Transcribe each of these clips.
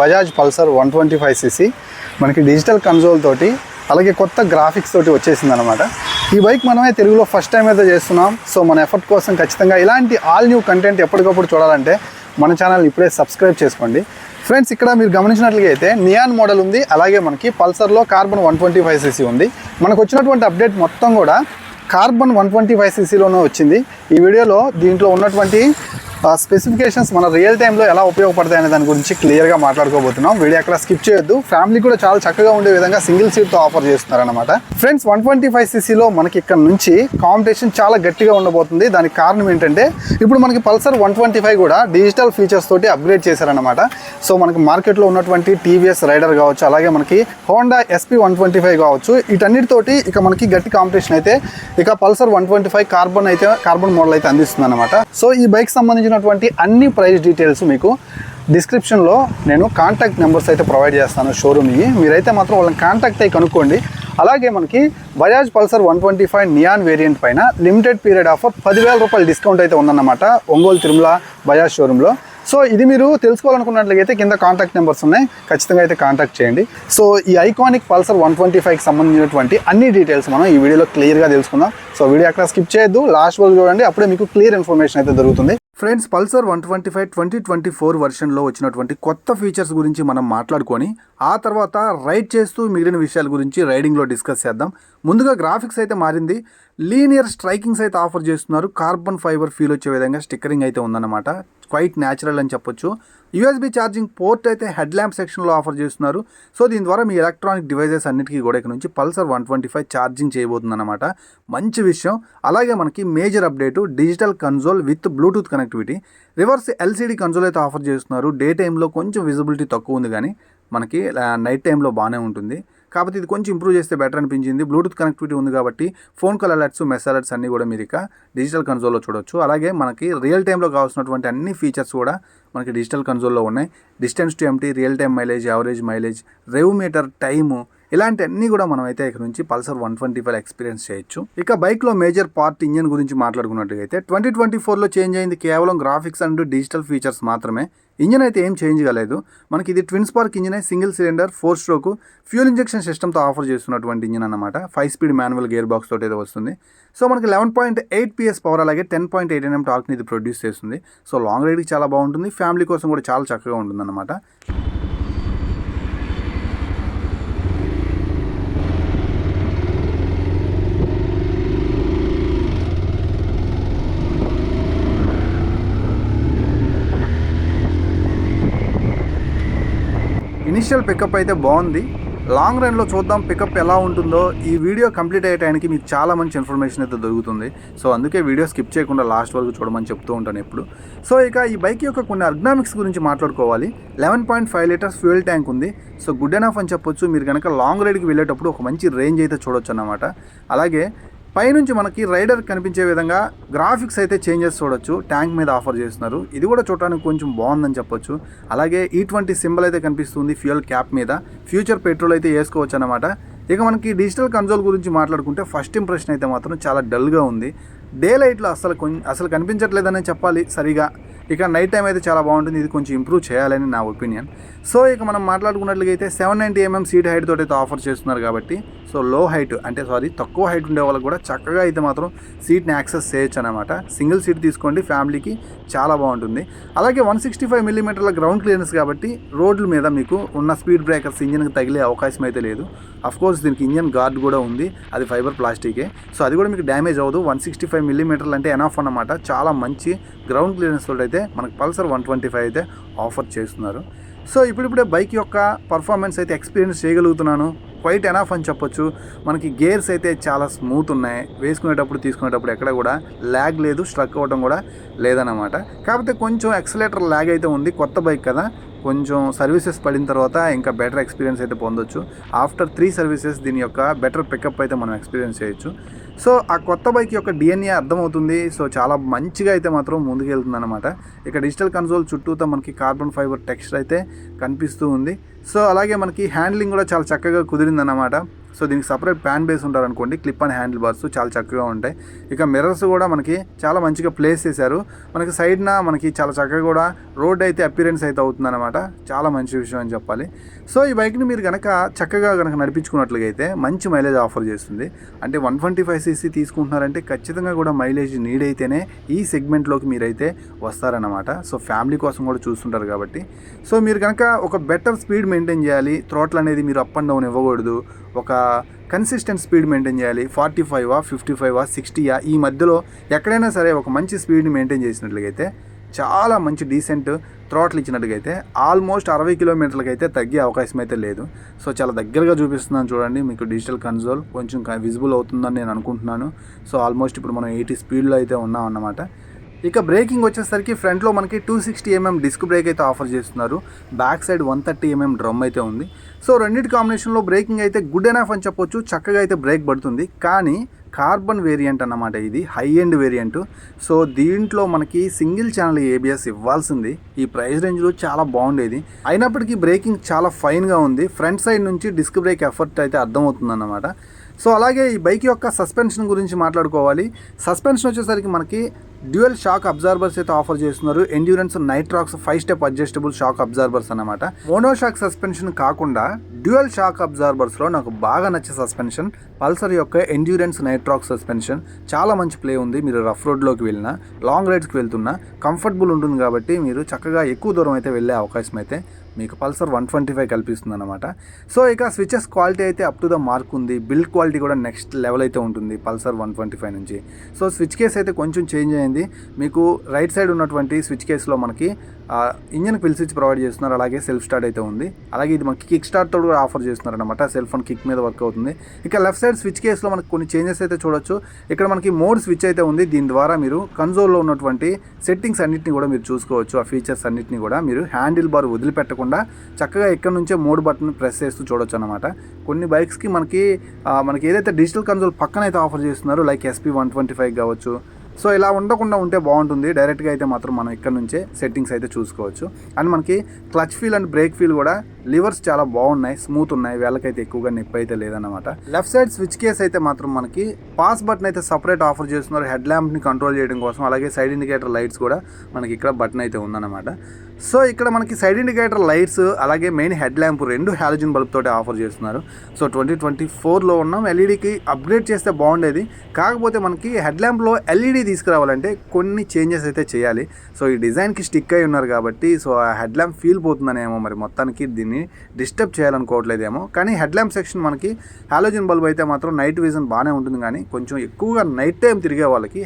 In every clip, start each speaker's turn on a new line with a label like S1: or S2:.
S1: Bajaj Pulsar one twenty five CC. మనకి digital console తోటి అలాగే కొత్త గ్రాఫిక్స్ తోటి వచ్చేసింది అనమాట ఈ బైక్ మనమే తెలుగులో ఫస్ట్ టైం అయితే చేస్తున్నాం. సో మన ఎఫర్ట్ కోసం ఖచ్చితంగా ఇలాంటి ఆల్ న్యూ కంటెంట్ ఎప్పటికప్పుడు చూడాలంటే మన ఛానల్ ఇప్పుడే సబ్స్క్రైబ్ చేసుకోండి. ఫ్రెండ్స్ ఇక్కడ మీరు గమనించినట్లుగా అయితే నియాన్ మోడల్ ఉంది. అలాగే మనకి పల్సర్లో carbon one twenty five CC ఉంది. మనకు వచ్చినటువంటి అప్డేట్ మొత్తం కూడా కార్బన్ వన్ ట్వంటీ ఫైవ్ సీసీలోనే వచ్చింది. ఈ వీడియోలో దీంట్లో ఉన్నటువంటి స్పెసిఫికేషన్స్ మన రియల్ టైంలో ఎలా ఉపయోగపడతాయి అనే దాని గురించి క్లియర్గా మాట్లాడుకోబోతున్నాం. వీడియో అక్కడ స్కిప్ చేయొద్దు. ఫ్యామిలీ కూడా చాలా చక్కగా ఉండే విధంగా సింగిల్ సీట్తో ఆఫర్ చేస్తున్నారనమాట ఫ్రెండ్స్ వన్ ట్వంటీ ఫైవ్ సీసీలో మనకి ఇక్కడ నుంచి కాంపిటీషన్ చాలా గట్టిగా ఉండబోతుంది. దానికి కారణం ఏంటంటే ఇప్పుడు మనకి పల్సర్ వన్ ట్వంటీ ఫైవ్ కూడా డిజిటల్ ఫీచర్స్ తోటి అప్గ్రేడ్ చేశారనమాట సో మనకి మార్కెట్లో ఉన్నటువంటి టీవీఎస్ రైడర్ కావచ్చు అలాగే మనకి Honda SP one twenty five కావచ్చు వీటన్నిటితోటి ఇక మనకి గట్టి కాంపిటీషన్ అయితే ఇక Pulsar one twenty five carbon అయితే కార్బన్ మోడల్ అయితే అందిస్తుంది అనమాట సో ఈ బైక్ సంబంధించినటువంటి అన్ని ప్రైస్ డీటెయిల్స్ మీకు డిస్క్రిప్షన్లో నేను కాంటాక్ట్ నెంబర్స్ అయితే ప్రొవైడ్ చేస్తాను షోరూమ్కి మీరైతే మాత్రం వాళ్ళని కాంటాక్ట్ అయ్యి కనుక్కోండి. అలాగే మనకి Bajaj Pulsar one twenty five neon variant పైన లిమిటెడ్ పీరియడ్ ఆఫర్ పదివేల రూపాయలు డిస్కౌంట్ అయితే ఉందన్నమాట ఒంగోలు తిరుమల బజాజ్ షోరూంలో సో ఇది మీరు తెలుసుకోవాలనుకున్నట్లయితే కింద కాంటాక్ట్ నెంబర్స్ ఉన్నాయి. ఖచ్చితంగా అయితే కాంటాక్ట్ చేయండి. సో ఈ ఐకానిక్ పల్సర్ వన్ ట్వంటీ ఫైవ్కి సంబంధించినటువంటి అన్ని డీటెయిల్స్ మనం ఈ వీడియోలో క్లియర్గా తెలుసుకుందాం. సో వీడియో అక్కడ స్కిప్ చేయొద్దు. లాస్ట్ వరకు చూడండి. అప్పుడే మీకు క్లియర్ ఇన్ఫర్మేషన్ అయితే దొరుకుతుంది. Friends Pulsar one twenty five twenty twenty four వర్షన్లో వచ్చినటువంటి కొత్త ఫీచర్స్ గురించి మనం మాట్లాడుకొని ఆ తర్వాత రైడ్ చేస్తూ మిగిలిన విషయాల గురించి రైడింగ్లో డిస్కస్ చేద్దాం. ముందుగా గ్రాఫిక్స్ అయితే మారింది. లీనియర్ స్ట్రైకింగ్స్ అయితే ఆఫర్ చేస్తున్నారు. కార్బన్ ఫైబర్ ఫీల్ వచ్చే విధంగా స్టిక్కరింగ్ అయితే ఉందన్నమాట. క్వైట్ న్యాచురల్ అని చెప్పొచ్చు. యూఎస్బీ ఛార్జింగ్ పోర్ట్ అయితే హెడ్ ల్యాంప్ సెక్షన్లో ఆఫర్ చేస్తున్నారు. సో దీని ద్వారా మీ ఎలక్ట్రానిక్ డివైజెస్ అన్నిటికీ కూడా ఇక్కడ నుంచి Pulsar one twenty five charging చేయబోతుందన్నమాట. మంచి విషయం. అలాగే మనకి major update digital console with Bluetooth connectivity. Reverse LCD console అయితే ఆఫర్ చేస్తున్నారు. డే టైంలో కొంచెం విజిబిలిటీ తక్కువ ఉంది కానీ మనకి నైట్ టైంలో బాగానే ఉంటుంది. కాకపోతే ఇది కొంచెం ఇంప్రూవ్ చేస్తే బెటర్ అనిపించింది. బ్లూటూత్ కనెక్టివిటీ ఉంది కాబట్టి phone call alerts mess alerts అన్నీ కూడా మీరు ఇక డిజిటల్ కన్సోల్లో చూడొచ్చు. అలాగే మనకి రియల్ టైంలో కావాల్సినటువంటి అన్ని ఫీచర్స్ కూడా మనకి డిజిటల్ కన్సోల్లో ఉన్నాయి. Distance to empty real time mileage average mileage rev meter time ఇలాంటి అన్ని కూడా మనం అయితే ఇక్కడ నుంచి Pulsar one twenty five experience చేయొచ్చు. ఇక బైక్లో మేజర్ పార్ట్ ఇంజన్ గురించి మాట్లాడుకున్నట్లయితే ట్వంటీ ట్వంటీ ఫోర్లో చేంజ్ అయింది కేవలం గ్రాఫిక్స్ అండ్ డిజిటల్ ఫీచర్స్ మాత్రమే. ఇంజన్ అయితే ఏం చేంజ్ కాలేదు. మనకి ఇది twin spark engine single cylinder four stroke fuel injection సిస్టమ్తో ఆఫర్ చేస్తున్నటువంటి ఇంజన్ అనమాట five speed manual gear box తోటి అయితే వస్తుంది. సో మనకి eleven point eight PS power అలాగే టెన్ పాయింట్ ఎయిట్ ఎన్ఎం టార్క్ని ఇది ప్రొడ్యూస్ చేస్తుంది. సో లాంగ్ రైడ్కి చాలా బాగుంటుంది. ఫ్యామిలీ కోసం కూడా చాలా చక్కగా ఉంటుంది ఇనిషియల్ పికప్ అయితే బాగుంది. లాంగ్ రన్లో చూద్దాం పికప్ ఎలా ఉంటుందో. ఈ వీడియో కంప్లీట్ అయ్యే టైంకి మీకు చాలా మంచి ఇన్ఫర్మేషన్ అయితే దొరుకుతుంది. సో అందుకే వీడియో స్కిప్ చేయకుండా లాస్ట్ వరకు చూడమని చెప్తూ ఉంటాను ఎప్పుడు. సో ఇక ఈ బైక్ యొక్క కొన్ని అర్గ్నామిక్స్ గురించి మాట్లాడుకోవాలి. Eleven point five litres fuel tank ఉంది. సో గుడ్ ఎనఫ్ అని చెప్పొచ్చు. మీరు కనుక లాంగ్ రైడ్కి వెళ్ళేటప్పుడు ఒక మంచి రేంజ్ అయితే చూడొచ్చు అన్నమాట. అలాగే పైనుంచి మనకి రైడర్ కనిపించే విధంగా గ్రాఫిక్స్ అయితే చేంజెస్ చూడొచ్చు. ట్యాంక్ మీద ఆఫర్ చేస్తున్నారు. ఇది కూడా చూడడానికి కొంచెం బాగుందని చెప్పొచ్చు. అలాగే e ఈ సింబల్ అయితే కనిపిస్తుంది ఫ్యూయల్ క్యాప్ మీద. ఫ్యూచర్ పెట్రోల్ అయితే వేసుకోవచ్చు అనమాట ఇక మనకి డిజిటల్ కన్సోల్ గురించి మాట్లాడుకుంటే ఫస్ట్ ఇంప్రెషన్ అయితే మాత్రం చాలా డల్గా ఉంది. డే లైట్లో అసలు కొంచెం అసలు కనిపించట్లేదని చెప్పాలి సరిగా. ఇక నైట్ టైం అయితే చాలా బాగుంటుంది. ఇది కొంచెం ఇంప్రూవ్ చేయాలని నా ఒపీనియన్ సో ఇక మనం మాట్లాడుకున్నట్లయితే seven ninety mm seat height తోటి అయితే ఆఫర్ చేస్తున్నారు కాబట్టి సో లో హైట్ అంటే సారీ తక్కువ హైట్ ఉండే వాళ్ళకి కూడా చక్కగా అయితే మాత్రం సీట్ని యాక్సెస్ చేయొచ్చు అనమాట సింగిల్ సీట్ తీసుకోండి ఫ్యామిలీకి చాలా బాగుంటుంది. అలాగే వన్ సిక్స్టీ ఫైవ్ మిల్లీమీటర్ల గ్రౌండ్ క్లియరెన్స్ కాబట్టి రోడ్ల మీద మీకు ఉన్న స్పీడ్ బ్రేకర్స్ ఇంజిన్కి తగిలే అవకాశం అయితే లేదు. కోర్స్ దీనికి ఇంజన్ గార్డ్ కూడా ఉంది. అది ఫైబర్ ప్లాస్టికే సో అది కూడా మీకు డ్యామేజ్ అవ్వదు. వన్ సిక్స్టీ ఫైవ్ మిల్లీమీటర్లు అంటే ఎనాఫ్ అనమాట చాలా మంచి గ్రౌండ్ క్లియరెన్స్ తోటి అయితే మనకు పల్సర్ వన్ ట్వంటీ ఫైవ్ అయితే ఆఫర్ చేస్తున్నారు. సో ఇప్పుడిప్పుడే బైక్ యొక్క పర్ఫార్మెన్స్ అయితే ఎక్స్పీరియన్స్ చేయగలుగుతున్నాను. క్వైట్ ఎనాఫ్ అని చెప్పొచ్చు. మనకి గేర్స్ అయితే చాలా స్మూత్ ఉన్నాయి. వేసుకునేటప్పుడు తీసుకునేటప్పుడు ఎక్కడ కూడా ల్యాగ్ లేదు స్ట్రక్ అవ్వడం కూడా లేదన్నమాట. కాకపోతే కొంచెం ఎక్సలేటర్ ల్యాగ్ అయితే ఉంది. కొత్త బైక్ కదా. కొంచెం సర్వీసెస్ పడిన తర్వాత ఇంకా బెటర్ ఎక్స్పీరియన్స్ అయితే పొందొచ్చు. ఆఫ్టర్ త్రీ సర్వీసెస్ దీని యొక్క బెటర్ పికప్ అయితే మనం ఎక్స్పీరియన్స్ చేయొచ్చు. సో ఆ కొత్త బైక్ యొక్క డిఎన్ఏ అర్థమవుతుంది. సో చాలా మంచిగా అయితే మాత్రం ముందుకెళ్తుంది అనమాట ఇక డిజిటల్ కన్సోల్ చుట్టూతో మనకి కార్బన్ ఫైబర్ టెక్స్చర్ అయితే కనిపిస్తూ ఉంది. సో అలాగే మనకి హ్యాండ్లింగ్ కూడా చాలా చక్కగా కుదిరిందన్నమాట. సో దీనికి సపరేట్ ప్యాన్ బేస్ ఉంటారనుకోండి క్లిప్ అండ్ హ్యాండిల్ బార్స్ చాలా చక్కగా ఉంటాయి. ఇక మిర్రర్స్ కూడా మనకి చాలా మంచిగా ప్లేస్ చేశారు. మనకి సైడ్న మనకి చాలా చక్కగా కూడా రోడ్ అయితే అపిరెన్స్ అయితే అవుతుందన్నమాట. చాలా మంచి విషయం అని చెప్పాలి. సో ఈ బైక్ని మీరు కనుక చక్కగా కనుక నడిపించుకున్నట్లయితే మంచి మైలేజ్ ఆఫర్ చేస్తుంది. అంటే వన్ ట్వంటీ ఫైవ్ సీసీ తీసుకుంటున్నారంటే ఖచ్చితంగా కూడా మైలేజ్ నీడ్ అయితేనే ఈ సెగ్మెంట్లోకి మీరైతే వస్తారన్నమాట. సో ఫ్యామిలీ కోసం కూడా చూస్తుంటారు కాబట్టి. సో మీరు కనుక ఒక బెటర్ స్పీడ్ మెయింటైన్ చేయాలి. థ్రోట్లు అనేది మీరు అప్ అండ్ డౌన్ ఇవ్వకూడదు. ఒక కన్సిస్టెంట్ స్పీడ్ మెయింటైన్ చేయాలి. ఫార్టీ ఫైవా ఫిఫ్టీ ఫైవా సిక్స్టీయా ఈ మధ్యలో ఎక్కడైనా సరే ఒక మంచి స్పీడ్ని మెయింటైన్ చేసినట్లయితే చాలా మంచి డీసెంట్ థ్రోట్లు ఇచ్చినట్టుగైతే ఆల్మోస్ట్ అరవై కిలోమీటర్లకి అయితే తగ్గే అవకాశం అయితే లేదు. సో చాలా దగ్గరగా చూపిస్తున్నాను చూడండి మీకు డిజిటల్ కన్సోల్ కొంచెం విజిబుల్ అవుతుందని నేను అనుకుంటున్నాను. సో ఆల్మోస్ట్ ఇప్పుడు మనం ఎయిటీ స్పీడ్లో అయితే ఉన్నాం అన్నమాట ఇక బ్రేకింగ్ వచ్చేసరికి ఫ్రంట్లో మనకి two sixty mm disc brake అయితే ఆఫర్ చేస్తున్నారు. Back side one thirty mm drum అయితే ఉంది. సో రెండింటి కాంబినేషన్లో బ్రేకింగ్ అయితే గుడ్ ఎనఫ్ అని చెప్పొచ్చు. చక్కగా అయితే బ్రేక్ పడుతుంది. కానీ కార్బన్ వేరియంట్ అన్నమాట ఇది. హై ఎండ్ వేరియంట్ సో దీంట్లో మనకి సింగిల్ ఛానల్ ఏబిఎస్ ఇవ్వాల్సింది. ఈ ప్రైస్ రేంజ్లో చాలా బాగుండేది. అయినప్పటికీ బ్రేకింగ్ చాలా ఫైన్గా ఉంది. ఫ్రంట్ సైడ్ నుంచి డిస్క్ బ్రేక్ ఎఫర్ట్ అయితే అర్థమవుతుంది అన్నమాట సో అలాగే ఈ బైక్ యొక్క సస్పెన్షన్ గురించి మాట్లాడుకోవాలి. సస్పెన్షన్ వచ్చేసరికి మనకి డ్యూయల్ షాక్ అబ్జార్బర్స్ అయితే ఆఫర్ చేస్తున్నారు. Endurance Nitrox five step adjustable shock absorbers అన్నమాట. మోనో షాక్ సస్పెన్షన్ కాకుండా డ్యూయల్ షాక్ అబ్జార్బర్స్లో నాకు బాగా నచ్చే సస్పెన్షన్ పల్సర్ యొక్క ఎండ్యూరెన్స్ నైట్రాక్స్ సస్పెన్షన్ చాలా మంచి ప్లే ఉంది. మీరు రఫ్ రోడ్లోకి వెళ్ళినా లాంగ్ రైడ్స్కి వెళ్తున్నా కంఫర్టబుల్ ఉంటుంది కాబట్టి మీరు చక్కగా ఎక్కువ దూరం అయితే వెళ్ళే అవకాశం అయితే మీకు పల్సర్ వన్ ట్వంటీ ఫైవ్ కల్పిస్తుంది అనమాట సో ఇక స్విచెస్ క్వాలిటీ అయితే అప్ టు ద మార్క్ ఉంది. బిల్డ్ క్వాలిటీ కూడా నెక్స్ట్ లెవెల్ అయితే ఉంటుంది పల్సర్ వన్ ట్వంటీ ఫైవ్ నుంచి. సో స్విచ్ కేస్ అయితే కొంచెం చేంజ్ అయింది. మీకు రైట్ సైడ్ ఉన్నటువంటి స్విచ్ కేస్లో మనకి ఇంజన్ పిల్ స్విచ్ ప్రొవైడ్ చేస్తున్నారు. అలాగే సెల్ఫ్ స్టార్ట్ అయితే ఉంది. అలాగే ఇది మనకి కిక్ స్టార్ట్ కూడా ఆఫర్ చేస్తున్నారు అనమాట సెల్ ఫోన్ కిక్ మీద వర్క్ అవుతుంది. ఇక లెఫ్ట్ సైడ్ స్విచ్ కేసులో మనకి కొన్ని చేంజెస్ అయితే చూడొచ్చు. ఇక్కడ మనకి మోడ్ స్విచ్ అయితే ఉంది. దీని ద్వారా మీరు కన్సోల్లో ఉన్నటువంటి సెట్టింగ్స్ అన్నిటిని కూడా మీరు చూసుకోవచ్చు. ఆ ఫీచర్స్ అన్నిటిని కూడా మీరు హ్యాండిల్ బార్ వదిలిపెట్టకుండా చక్కగా ఇక్కడ నుంచే మోడ్ బటన్ ప్రెస్ చేస్తూ చూడొచ్చు అనమాట కొన్ని బైక్స్కి మనకి మనకి ఏదైతే డిజిటల్ కన్సోల్ పక్కన అయితే ఆఫర్ చేస్తున్నారో like SP one twenty five కావచ్చు సో ఇలా ఉండకుండా ఉంటే బాగుంటుంది. డైరెక్ట్గా అయితే మాత్రం మనం ఇక్కడ నుంచే సెట్టింగ్స్ అయితే చూసుకోవచ్చు. అండ్ మనకి clutch feel and brake feel కూడా లివర్స్ చాలా బాగున్నాయి స్మూత్ ఉన్నాయి. వేళ్ళకైతే ఎక్కువగా నొప్పి అయితే లేదన్నమాట. లెఫ్ట్ సైడ్ స్విచ్ కేస్ అయితే మాత్రం మనకి పాస్ బటన్ అయితే సపరేట్ ఆఫర్ చేస్తున్నారు. హెడ్ ల్యాంప్ని కంట్రోల్ చేయడం కోసం. అలాగే సైడ్ ఇండికేటర్ లైట్స్ కూడా మనకి ఇక్కడ బటన్ అయితే ఉందన్నమాట. సో ఇక్కడ మనకి సైడ్ ఇండికేటర్ లైట్స్ అలాగే మెయిన్ హెడ్ ల్యాంప్ రెండు హాలోజన్ బల్బ్ తోటి ఆఫర్ చేస్తున్నారు. సో ట్వంటీ ట్వంటీ ఫోర్లో ఉన్నాం. ఎల్ఈడికి అప్గ్రేడ్ చేస్తే బాగుండేది. కాకపోతే మనకి హెడ్ ల్యాంప్లో ఎల్ఈడి తీసుకురావాలంటే కొన్ని చేంజెస్ అయితే చేయాలి. సో ఈ డిజైన్కి స్టిక్ అయి ఉన్నారు కాబట్టి సో ఆ హెడ్ ల్యాంప్ ఫీల్ పోతుందనేమో మరి మొత్తానికి దీన్ని డిస్టర్బ్ చేయాలనుకోవట్లేదేమో. కానీ హెడ్ ల్యాంప్ సెక్షన్ మనకి హాలోజన్ బల్బ్ అయితే మాత్రం నైట్ విజన్ బాగానే ఉంటుంది. కానీ కొంచెం ఎక్కువగా నైట్ టైం తిరిగే వాళ్ళకి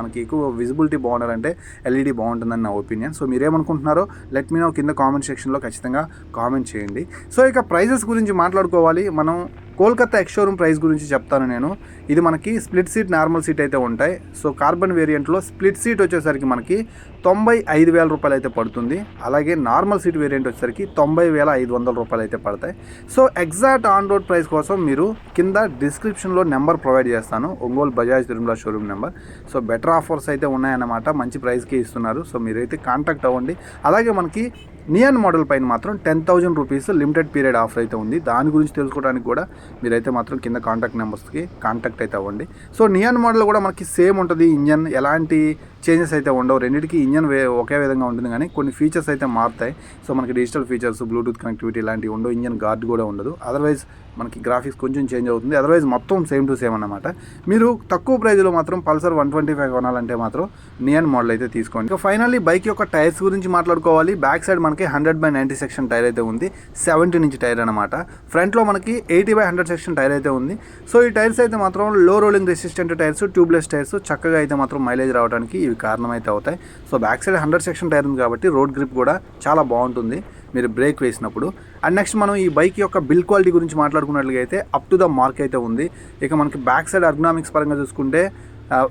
S1: మనకి ఎక్కువ విజిబిలిటీ బాగుండాలంటే ఎల్ఈడి బాగుంటుందని నా ఒపీనియన్. సో మీరేమనుకుంటున్నారో? లెట్ మీ నో కింద కామెంట్ సెక్షన్లో ఖచ్చితంగా కామెంట్ చేయండి. సో ఇక ప్రైజెస్ గురించి మాట్లాడుకోవాలి. మనం కోల్కతా ఎక్స్ షోరూమ్ ప్రైస్ గురించి చెప్తాను నేను. ఇది మనకి స్ప్లిట్ సీట్ నార్మల్ సీట్ అయితే ఉంటాయి. సో కార్బన్ వేరియంట్లో స్ప్లిట్ సీట్ వచ్చేసరికి మనకి తొంభై ఐదు వేల రూపాయలు అయితే పడుతుంది. అలాగే నార్మల్ సీట్ వేరియంట్ వచ్చేసరికి తొంభై వేల ఐదు వందల రూపాయలు అయితే పడతాయి. So exact on road price కోసం మీరు కింద డిస్క్రిప్షన్లో నెంబర్ ప్రొవైడ్ చేస్తాను. Ongole Bajaj Tirumala showroom number. So better offers అయితే ఉన్నాయన్నమాట. మంచి ప్రైస్కి ఇస్తున్నారు. సో మీరైతే కాంటాక్ట్ అవ్వండి. అలాగే మనకి నియన్ మోడల్ పైన మాత్రం ten thousand rupees limited period offer అయితే ఉంది. దాని గురించి తెలుసుకోవడానికి కూడా మీరైతే మాత్రం కింద కాంటాక్ట్ నెంబర్స్కి కాంటాక్ట్ అయితే అవ్వండి. సో నియన్ మోడల్ కూడా మనకి సేమ్ ఉంటుంది. ఇంజన్ ఎలాంటి చేంజెస్ అయితే ఉండవు. రెండింటికి ఇంజన్ వే ఒకే విధంగా ఉంటుంది కానీ కొన్ని ఫీచర్స్ అయితే మారుతాయి. సో మనకి డిజిటల్ ఫీచర్స్ బ్లూటూత్ కనెక్టివిటీ ఇలాంటివి ఉండవు. ఇంజన్ గార్డ్ కూడా ఉండదు. అదర్వైజ్ మనకి గ్రాఫిక్స్ కొంచెం చేంజ్ అవుతుంది. అదర్వైజ్ మొత్తం సేమ్ టు సేమ్ అనమాట మీరు తక్కువ ప్రైజ్లో మాత్రం పల్సర్ వన్ ట్వంటీ ఫైవ్ కొనాలంటే మాత్రం నియన్ మోడల్ అయితే తీసుకోండి. ఇక ఫైనల్లీ బైక్ యొక్క టైర్స్ గురించి మాట్లాడుకోవాలి. బ్యాక్ సైడ్ మనకి hundred by ninety section tyre అయితే ఉంది. సెవెంటీ నుంచి టైర్ అనమాట ఫ్రంట్లో మనకి eighty by hundred section tyre అయితే ఉంది. సో ఈ టైర్స్ అయితే మాత్రం low rolling resistant tyres tubeless tyres చక్కగా అయితే మాత్రం మైలేజ్ రావడానికి ఇవి కారణం అయితే అవుతాయి. So back side hundred section tyre ఉంది కాబట్టి రోడ్ గ్రిప్ కూడా చాలా బాగుంటుంది. మీరు బ్రేక్ వేసినప్పుడు. అండ్ నెక్స్ట్ మనం ఈ బైక్ యొక్క బిల్ క్వాలిటీ గురించి మాట్లాడుకున్నట్లుగా అయితే అప్ టు ద మార్క్ అయితే ఉంది. ఇక మనకి బ్యాక్ సైడ్ అర్గనామిక్స్ పరంగా చూసుకుంటే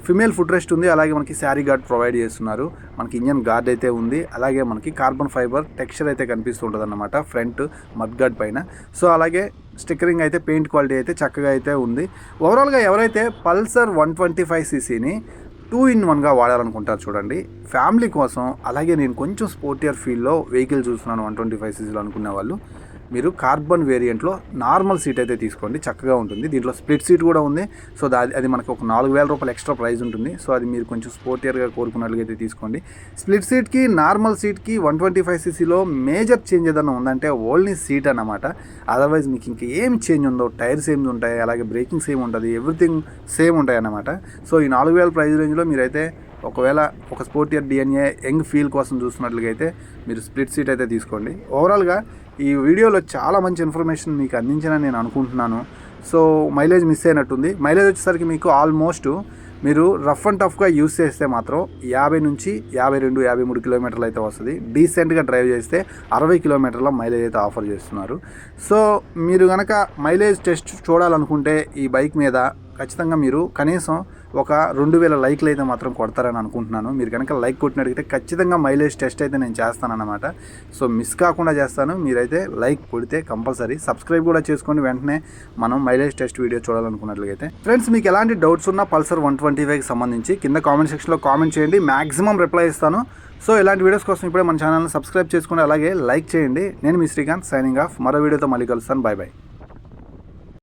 S1: ఫిమేల్ ఫుట్ రెస్ట్ ఉంది. అలాగే మనకి శారీ గార్డ్ ప్రొవైడ్ చేస్తున్నారు. మనకి ఇంజన్ గార్డ్ అయితే ఉంది. అలాగే మనకి కార్బన్ ఫైబర్ టెక్స్చర్ అయితే కనిపిస్తుంటుంది అనమాట ఫ్రంట్ మడ్ గార్డ్ పైన. సో అలాగే స్టిక్కరింగ్ అయితే పెయింట్ క్వాలిటీ అయితే చక్కగా అయితే ఉంది. ఓవరాల్గా ఎవరైతే పల్సర్ వన్ ట్వంటీ ఫైవ్ సీసీని టూ ఇన్ వన్గా వాడాలనుకుంటారు చూడండి. ఫ్యామిలీ కోసం అలాగే నేను కొంచెం స్పోర్టియర్ ఫీల్డ్లో వెహికల్ చూస్తున్నాను వన్ ట్వంటీ ఫైవ్ సీసీలో అనుకునే వాళ్ళు. మీరు కార్బన్ వేరియంట్లో నార్మల్ సీట్ అయితే తీసుకోండి చక్కగా ఉంటుంది. దీంట్లో స్ప్లిట్ సీట్ కూడా ఉంది. సో దా- అది మనకు ఒక నాలుగు వేల రూపాయలు ఎక్స్ట్రా ప్రైస్ ఉంటుంది. సో అది మీరు కొంచెం స్పోర్టియర్గా కోరుకున్నట్లయితే తీసుకోండి. స్ప్లిట్ సీట్కి నార్మల్ సీట్కి వన్ ట్వంటీ ఫైవ్ సీసీలో మేజర్ చేంజ్ ఏదైనా ఉందంటే ఓన్లీ సీట్ అన్నమాట. అదర్వైజ్ మీకు ఇంకా ఏం చేంజ్ ఉందో టైర్స్ ఏమి ఉంటాయి అలాగే బ్రేకింగ్ సేమ్ ఉంటుంది ఎవ్రీథింగ్ సేమ్ ఉంటాయి అన్నమాట. సో ఈ నాలుగు వేల ప్రైస్ రేంజ్లో మీరైతే ఒకవేళ ఒక స్పోర్టియర్ డిఎన్ఏ యంగ్ ఫీల్ కోసం చూస్తున్నట్లుగా అయితే మీరు స్ప్లిట్ సీట్ అయితే తీసుకోండి. ఓవరాల్గా ఈ వీడియోలో చాలా మంచి ఇన్ఫర్మేషన్ మీకు అందించానని నేను అనుకుంటున్నాను. సో మైలేజ్ మిస్ అయినట్టుంది. మైలేజ్ వచ్చేసరికి మీకు ఆల్మోస్ట్ మీరు రఫ్ అండ్ టఫ్గా యూస్ చేస్తే మాత్రం యాభై నుంచి యాభై రెండు యాభై మూడు కిలోమీటర్లు అయితే వస్తుంది. డీసెంట్గా డ్రైవ్ చేస్తే అరవై కిలోమీటర్ల మైలేజ్ అయితే ఆఫర్ చేస్తున్నారు. సో మీరు కనుక మైలేజ్ టెస్ట్ చూడాలనుకుంటే ఈ బైక్ మీద ఖచ్చితంగా మీరు కనీసం ఒక రెండు వేల లైక్లు అయితే మాత్రం కొడతారని అనుకుంటున్నాను. మీరు కనుక లైక్ కొట్టినడిగితే ఖచ్చితంగా మైలేజ్ టెస్ట్ అయితే నేను చేస్తానన్నమాట. సో మిస్ కాకుండా చేస్తాను. మీరైతే లైక్ కొడితే కంపల్సరీ సబ్స్క్రైబ్ కూడా చేసుకొని వెంటనే మనం మైలేజ్ టెస్ట్ వీడియో చూడాలనుకున్నట్లయితే. ఫ్రెండ్స్ మీకు ఎలాంటి డౌట్స్ ఉన్నా పల్సర్ వన్ ట్వంటీ ఫైవ్కి సంబంధించి కింద కామెంట్ సెక్షన్లో కామెంట్ చేయండి. మాక్సిమం రిప్లై ఇస్తాను. సో ఇలాంటి వీడియోస్ కోసం ఇప్పుడే మన ఛానల్ని సబ్స్క్రైబ్ చేసుకుని అలాగే లైక్ చేయండి. నేను మీ శ్రీకాంత్ సైనింగ్ ఆఫ్. మరో వీడియోతో మళ్ళీ కలుస్తాను. Bye bye